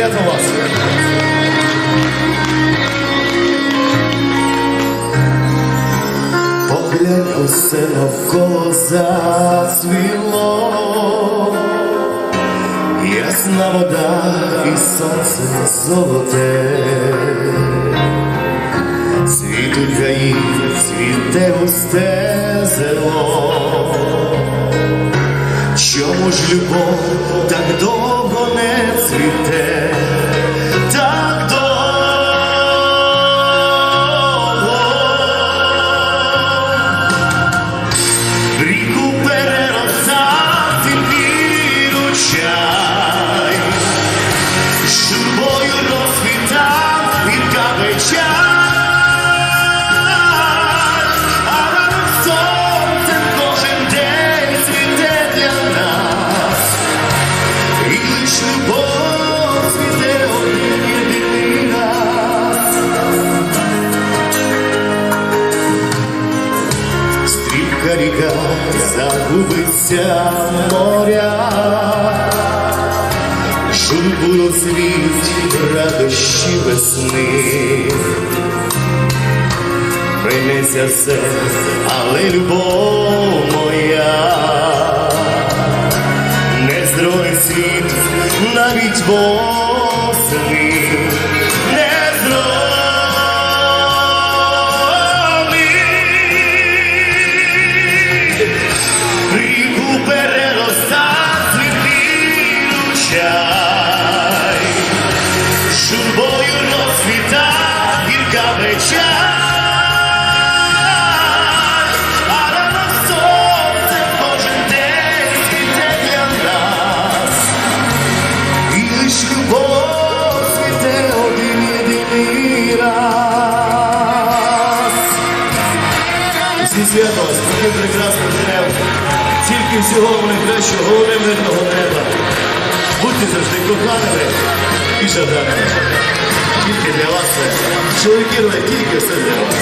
святом вас! Поглянь усе навколо зацвіло, ясна вода і сонце золоте. Світуть гаї, цвіте густе зело. Чому ж любов так довго не цвіте? Стрімка ріка загубиться моря, журбу розвіють радощі весни. Принеся все, але любов моя не зроє світ навіть восени. Розквітав гірка вечай, а ранок сонце кожен нас, і лиш любов світе один єдиний свято з таким прекрасним тільки всього найкращого мирного неба. Будьте завжди коханими і жаданими. Тільки для вас це. Чоловіки, тільки все для вас.